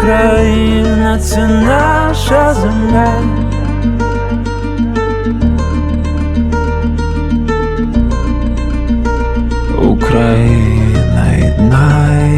Україна це наша земля. Україна серця.